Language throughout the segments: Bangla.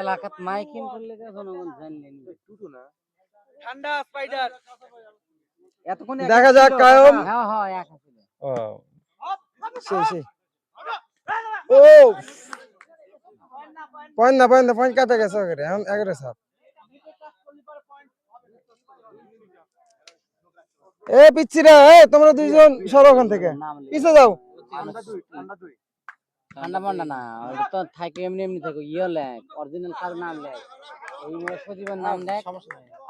এলাকাত মাইকিং করলে জনগণ জানলেন ঠান্ডা স্পাইডার এতক্ষণ দেখা যাক কায়ম। হ্যাঁ হ্যাঁ এক ও সেই সেই ও! পয়েন্ট না পয়েন্ট না পয়েন্ট কাটা গেছে ওকে এখন এগারো সাত। এ পিচ্ছিরা এ তোমরা দুইজন সরো ওখান থেকে। পিছে যাও। ঠান্ডা পান্ডা না ওটা তো থাকে এমনি এমনি থাকে ইয়ে লেখ অরিজিনাল কার নাম লেখ ওই মোড়া সজীবের নাম লেখ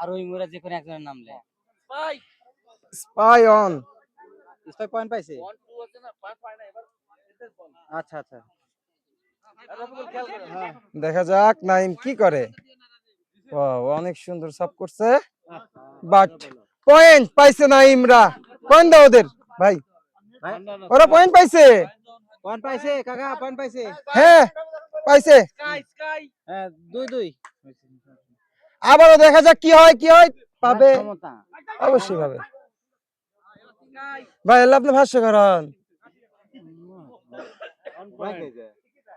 আর ওই মোড়া যে কোনো একজনের নাম লেখ। ভাই স্পাই অন। স্পাই পয়েন্ট পাইছে? ওয়ান টু আছে না পাঁচ পায় না এবার এদের বল। আচ্ছা আচ্ছা। দেখা যাক নাইম কি করে। অনেক সুন্দর সাপ করছে। বাট পয়েন্ট পাইছে নাইমরা। পয়েন্ট দাও ওদের ভাই। ওরা পয়েন্ট পাইছে। পয়েন্ট পাইছে কাকা পয়েন্ট পাইছে? হ্যাঁ পাইছে। স্কাই স্কাই হ্যাঁ দুই দুই। আবারও দেখা যাক কি হয় কি হয় পাবে। অবশ্যই পাবে। ভাই আল্লাহ আপনি ভাষ্য করেন।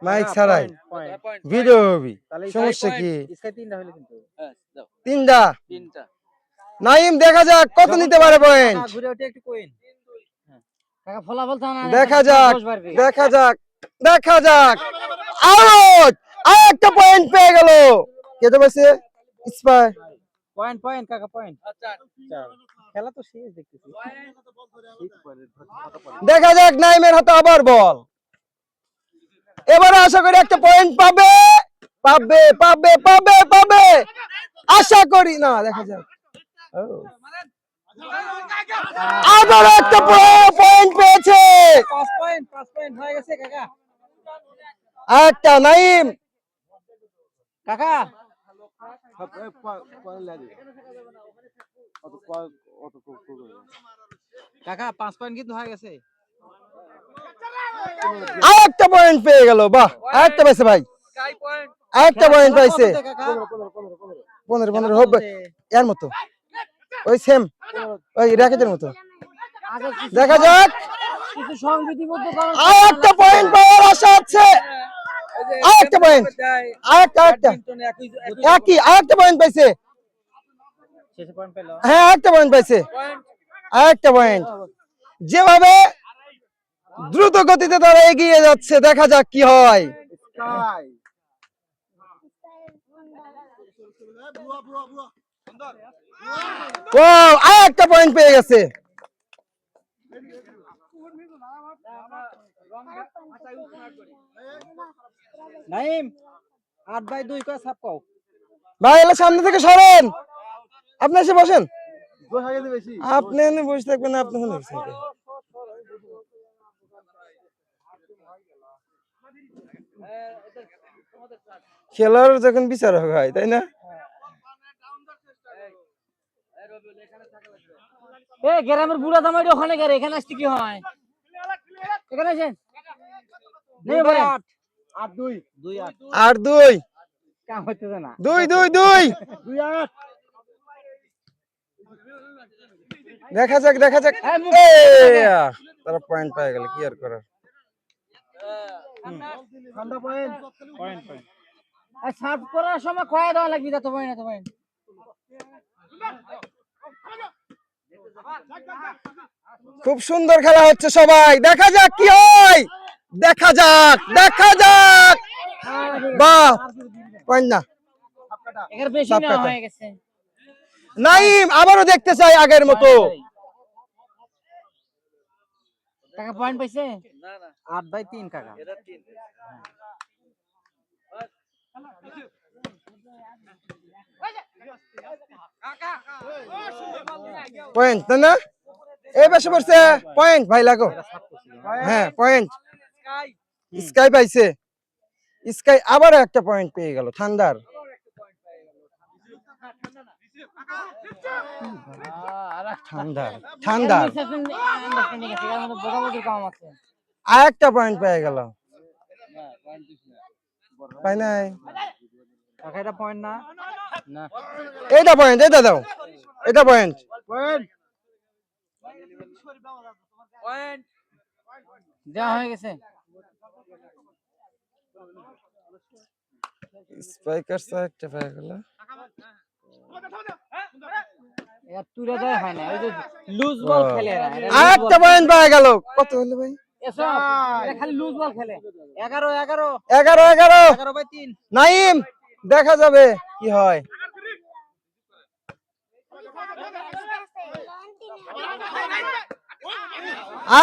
মাইক ছাড়াই। ভিডিও হবি সমস্যা কি? হ্যাঁ দাও তিনটা। তিনটা। নাইম দেখা যাক কত নিতে পারে পয়েন্ট ঘুরে একটু কোইন কাকা ফলাফল তো না দেখা যাক দেখা যাক দেখা যাক। আউট! আর একটা পয়েন্ট পেয়ে গেল। কে তো পাইছে স্পাই পয়েন্ট পয়েন্ট কাকা পয়েন্ট আচ্ছা খেলা তো শেষ দেখতেছি। দেখা যাক নাইমের হাতে আবার বল। এবারে আশা করি একটা পয়েন্ট পাবে। পাবে পাবে পাবে পাবে। আশা করি না দেখা যাক। ও। আবার একটা পয়েন্ট পেয়েছে। পাঁচ পয়েন্ট পাঁচ পয়েন্ট হয়ে গেছে কাকা। একটা নাইম। কাকা। কাকা পাঁচ পয়েন্ট কিন্তু হয়ে গেছে। আর একটা পয়েন্ট পেয়ে গেল বাহ আর একটা পাইছে ভাই স্কাই পয়েন্ট আর একটা পয়েন্ট পাইছে পনেরো পনেরো হবে। এর মতো। ওই সেম। ওই র্যাকেটের মতো। দেখা যাক। কিছু সংবিধিবদ্ধ কারণ আর একটা পয়েন্ট পাওয়ার আশা আছে। আর একটা পয়েন্ট আর একটা একটা। একই আর একটা পয়েন্ট পাইছে। শেষে পয়েন্ট পেল হ্যাঁ আর একটা পয়েন্ট পাইছে। পয়েন্ট আর একটা পয়েন্ট যেভাবে দ্রুত গতিতে তারা এগিয়ে যাচ্ছে দেখা যাক কি হয়। আর একটা পয়েন্ট পেয়ে গেছে। নাইম আট বাই দুই কয় সাপ পাও ভাই এলে সামনে থেকে সরেন। আপনি এসে বসেন। আপনি এনে বসে থাকবেন না আপনি এখানে বসে থাকবেন। খেলার যখন বিচারক হয় তাই না? এ গ্রামের বুড়া দামাই ওখানে গেলে এখানে আসতে কি হয়? এখানে আসেন। নেই ভাই আট দুই। দুই আট। দুই। কাম হইতেছে না। দুই দুই দুই। দুই আট। দেখা যাক দেখা যাক। এ, তারা পয়েন্ট পেয়ে গেল কি আর করার? ঠান্ডা পয়েন্ট পয়েন্ট পয়েন্ট আর সার্ভ করার সময় কয়া দেওয়া লাগবে? তো পয়েন্ট তো পয়েন্ট খুব সুন্দর খেলা হচ্ছে সবাই। দেখা যাক কি হয়। দেখা যাক দেখা যাক। বাহ না। হয়ে নাইম আবারও দেখতে চাই আগের মতো। টাকা পয়েন্ট পাইছে? না না। আট বাই তিন কাকা। এটা তিন। পয়েন্ট তাই না? এই পাশে পড়ছে পয়েন্ট ভাই, লাগো। হ্যাঁ পয়েন্ট স্কাই পাইছে। স্কাই আবার একটা পয়েন্ট পেয়ে গেল ঠান্ডার আছে আর একটা পয়েন্ট পেয়ে গেল। পাই নাই? কাকা এটা পয়েন্ট না। না। এইটা পয়েন্ট এটা দাও। এটা পয়েন্ট পয়েন্ট পয়েন্ট দেওয়া হয়ে গেছে। স্পাইকার একটা পায়ে গেল। এরা তুলে দেয় হয় না ওই যে লুজ বল খেলে এরা, ball। পয়েন্ট পায়ে গেল। কত হলো ভাই? এসব, খালি লুজ বল খেলে। এগারো এগারো। এগারো এগারো। এগারো বাই তিন। নাইম। দেখা যাবে কি হয়।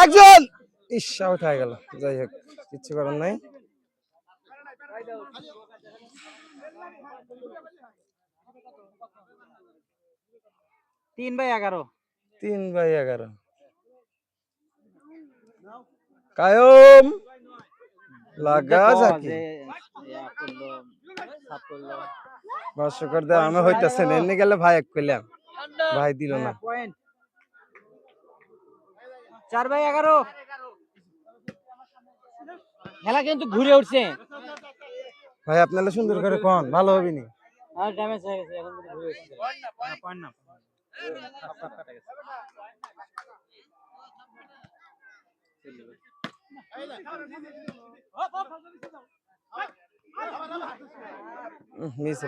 একজন আউট হয়ে গেল। যাই হোক কিচ্ছু করার নাই। তিন বাই এগারো। তিন বাই এগারো। কায়ম! লাগা যাকি আমি হইতাছে না এমনি গেলে ভাই এক কইলাম। ভাই দিল না। হ্যাঁ, চার বাই এগারো। খেলা কিন্তু ঘুরে উঠছে। ভাই আপনারা সুন্দর করে কোন ভালো হবে নি? আর ড্যামেজ হয়ে গেছে এখন ঘুরে উঠছে। না, point না। মিস।